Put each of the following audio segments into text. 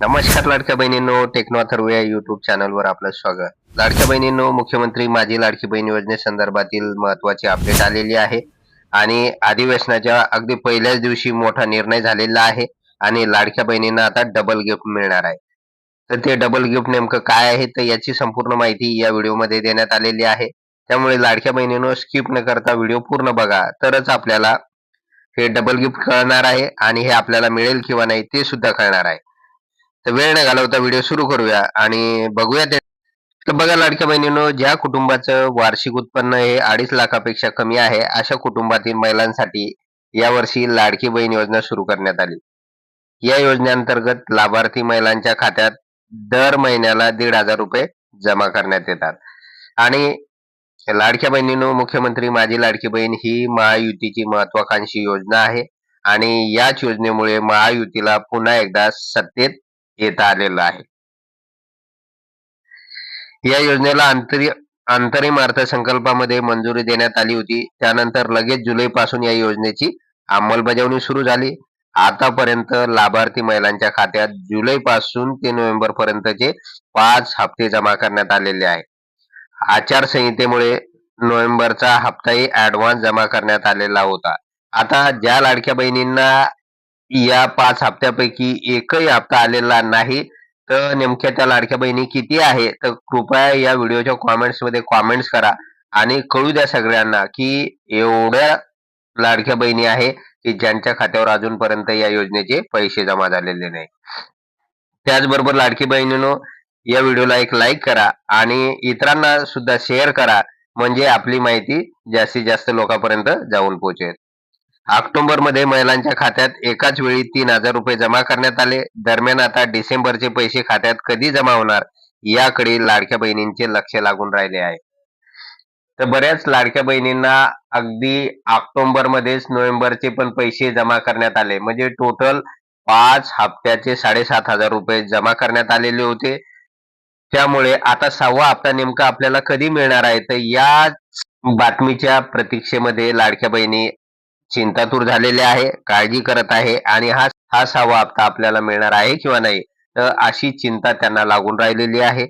नमस्कार लाडक्या बहिणींनो टेक्नो अथर्व या युट्यूब चॅनलवर आपलं स्वागत. लाडक्या बहिणींनो मुख्यमंत्री माझी लाडकी बहीण योजनेसंदर्भातील महत्वाची अपडेट आलेली आहे. आणि अधिवेशनाच्या अगदी पहिल्याच दिवशी मोठा निर्णय झालेला आहे. आणि लाडक्या बहिणींना आता डबल गिफ्ट मिळणार आहे. तर ते डबल गिफ्ट नेमकं काय आहे तर याची संपूर्ण माहिती या व्हिडिओमध्ये देण्यात आलेली आहे. त्यामुळे लाडक्या बहिणींनो स्किप न करता व्हिडिओ पूर्ण बघा. तरच आपल्याला हे डबल गिफ्ट कळणार आहे आणि हे आपल्याला मिळेल किंवा नाही ते सुद्धा कळणार आहे. तर वेळ न घालवता व्हिडिओ सुरू करूया आणि बघूया ते. तर बघा लाडक्या बहिणीनो ज्या कुटुंबाचं वार्षिक उत्पन्न हे अडीच लाखापेक्षा कमी आहे अशा कुटुंबातील महिलांसाठी यावर्षी लाडकी बहीण योजना सुरू करण्यात आली. या योजनेअंतर्गत लाभार्थी महिलांच्या खात्यात दर महिन्याला दीड हजार रुपये जमा करण्यात येतात. आणि लाडक्या बहिणीनो मुख्यमंत्री माझी लाडकी बहीण ही महायुतीची महत्वाकांक्षी योजना आहे. आणि याच योजनेमुळे महायुतीला पुन्हा एकदा सत्तेत येता आलेलं आहे. या योजनेला अंतरी अंतरिम अर्थसंकल्पामध्ये मंजुरी देण्यात आली होती. त्यानंतर लगेच जुलै पासून या योजनेची अंमलबजावणी सुरू झाली. आतापर्यंत लाभार्थी महिलांच्या खात्यात जुलै पासून ते नोव्हेंबर पर्यंतचे पाच हप्ते जमा करण्यात आलेले आहे. आचारसंहितेमुळे नोव्हेंबरचा हप्ताही ऍडव्हान्स जमा करण्यात आलेला होता. आता ज्या लाडक्या बहिणींना या पाच हप्त्यापैकी एकही हप्ता आलेला नाही. तर नेमक्या त्या लाडक्या बहिणी किती आहे? तर कृपया या व्हिडिओच्या कॉमेंट्समध्ये कॉमेंट्स करा आणि कळू द्या सगळ्यांना की एवढ्या लाडक्या बहिणी आहे की ज्यांच्या खात्यावर अजूनपर्यंत या योजनेचे पैसे जमा झालेले नाही. त्याचबरोबर लाडकी बहिणीनो या व्हिडिओला एक लाईक करा आणि इतरांना सुद्धा शेअर करा. म्हणजे आपली माहिती जास्तीत जास्त लोकांपर्यंत जाऊन पोहोचेल. ऑक्टोबरमध्ये महिलांच्या खात्यात एकाच वेळी तीन हजार रुपये जमा करण्यात आले. दरम्यान आता डिसेंबरचे पैसे खात्यात कधी जमा होणार याकडे लाडक्या बहिणींचे लक्ष लागून राहिले आहे. तर बऱ्याच लाडक्या बहिणींना अगदी ऑक्टोबर मध्येच नोव्हेंबरचे पण पैसे जमा करण्यात आले. म्हणजे टोटल पाच हप्त्याचे साडेसात हजार रुपये जमा करण्यात आलेले होते. त्यामुळे आता सहावा हप्ता नेमका आपल्याला कधी मिळणार आहे? तर या बातमीच्या प्रतीक्षेमध्ये लाडक्या बहिणी चिंतातूर झालेले आहे काळजी करत आहे आणि हा हा सहावा हप्ता आपल्याला मिळणार आहे किंवा नाही तर अशी चिंता त्यांना लागून राहिलेली आहे.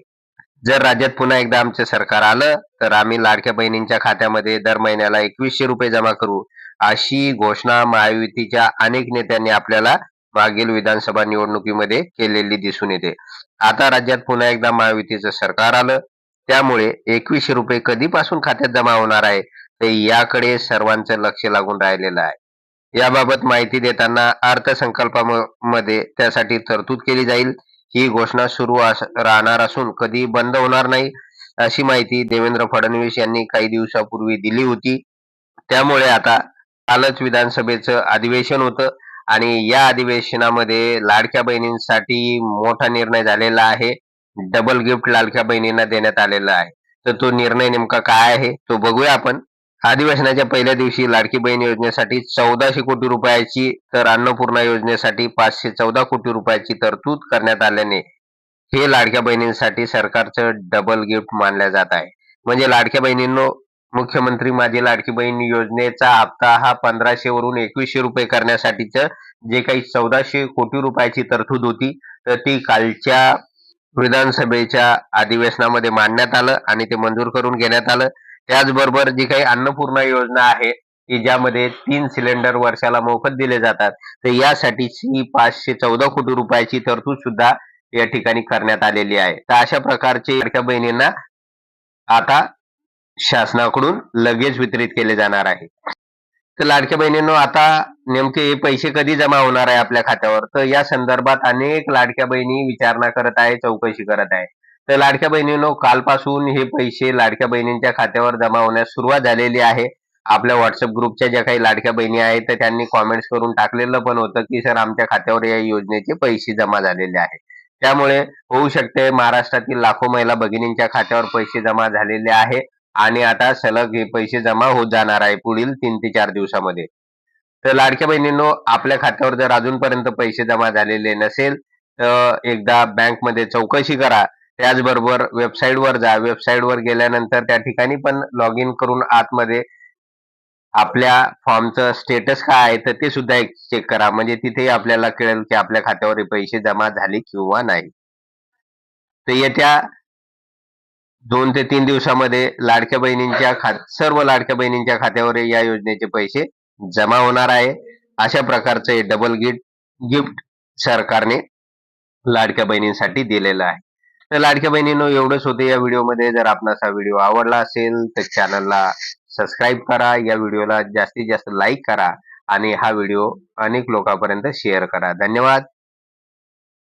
जर राज्यात पुन्हा एकदा आमचं सरकार आलं तर आम्ही लाडक्या बहिणींच्या खात्यामध्ये दर महिन्याला एकवीसशे रुपये जमा करू अशी घोषणा महायुतीच्या अनेक नेत्यांनी आपल्याला मागील विधानसभा निवडणुकीमध्ये केलेली दिसून येते. आता राज्यात पुन्हा एकदा महायुतीचं सरकार आलं त्यामुळे एकवीसशे रुपये कधीपासून खात्यात जमा होणार आहे याकडे सर्वांचं लक्ष लागून राहिलेलं आहे. याबाबत माहिती देताना अर्थसंकल्पामध्ये त्यासाठी तरतूद केली जाईल. ही घोषणा सुरू राहणार असून कधी बंद होणार नाही अशी माहिती देवेंद्र फडणवीस यांनी काही दिवसापूर्वी दिली होती. त्यामुळे आता कालच विधानसभेचं अधिवेशन होतं आणि या अधिवेशनामध्ये लाडक्या बहिणींसाठी मोठा निर्णय झालेला आहे. डबल गिफ्ट लाडक्या बहिणींना देण्यात आलेला आहे. तर तो निर्णय नेमका काय आहे तो बघूया आपण. अधिवेशनाच्या पहिल्या दिवशी लाडकी बहीण योजनेसाठी चौदाशे कोटी रुपयाची तर अन्नपूर्णा योजनेसाठी पाचशे चौदा कोटी रुपयाची तरतूद करण्यात आल्याने हे लाडक्या बहिणींसाठी सरकारचं डबल गिफ्ट मानल्या जात आहे. म्हणजे लाडक्या बहिणींनो मुख्यमंत्री माझी लाडकी बहीण योजनेचा हप्ता हा पंधराशे वरून एकवीसशे रुपये करण्यासाठीच जे काही चौदाशे कोटी रुपयाची तरतूद होती तर ती कालच्या विधानसभेच्या अधिवेशनामध्ये मांडण्यात आलं आणि ते मंजूर करून घेण्यात आलं. त्याचबरोबर जी काही अन्नपूर्णा योजना आहे की ज्यामध्ये तीन सिलेंडर वर्षाला मोफत दिले जातात तर यासाठीची पाचशे चौदा कोटी रुपयाची तरतूद सुद्धा या ठिकाणी करण्यात आलेली आहे. तर अशा प्रकारचे लाडक्या बहिणींना आता शासनाकडून लगेच वितरित केले जाणार आहे. तर लाडक्या बहिणींनो आता नेमके हे पैसे कधी जमा होणार आहे आपल्या खात्यावर? तर या संदर्भात अनेक लाडक्या बहिणी विचारणा करत आहे चौकशी करत आहे. तर लाडक्या बहिणींनो कालपासून हे पैसे लाडक्या बहिणींच्या खात्यावर जमा होण्यास सुरुवात झालेली आहे. आपल्या व्हॉट्सअप ग्रुपच्या ज्या काही लाडक्या बहिणी आहेत तर त्यांनी कॉमेंट्स करून टाकलेलं पण होतं की सर आमच्या खात्यावर या योजनेचे पैसे जमा झालेले आहे त्यामुळे होऊ शकते महाराष्ट्रातील लाखो महिला भगिनींच्या खात्यावर पैसे जमा झालेले आहे आणि आता सलग हे पैसे जमा होत जाणार आहे पुढील तीन ते चार दिवसामध्ये. तर लाडक्या बहिणींनो आपल्या खात्यावर जर अजूनपर्यंत पैसे जमा झालेले नसेल तर एकदा बँकमध्ये चौकशी करा. त्याचबरोबर वेबसाईटवर जा. वेबसाईटवर गेल्यानंतर त्या ठिकाणी पण लॉग इन करून आतमध्ये आपल्या फॉर्मचं स्टेटस काय आहे तर ते सुद्धा एक चेक करा. म्हणजे तिथेही आपल्याला कळेल की आपल्या खात्यावर पैसे जमा झाले किंवा नाही. तर येत्या दोन ते तीन दिवसामध्ये लाडक्या बहिणींच्या खात सर्व लाडक्या बहिणींच्या खात्यावर या योजनेचे पैसे जमा होणार आहे. अशा प्रकारचे डबल गिफ्ट गिफ्ट सरकारने लाडक्या बहिणींसाठी दिलेलं आहे. तर लाडक्या बहिणींनो एवढंच होते या व्हिडिओमध्ये. जर आपणास हा व्हिडिओ आवडला असेल तर चॅनलला सबस्क्राईब करा. या व्हिडिओला जास्तीत जास्त लाईक करा आणि हा व्हिडिओ अनेक लोकांपर्यंत शेअर करा. धन्यवाद.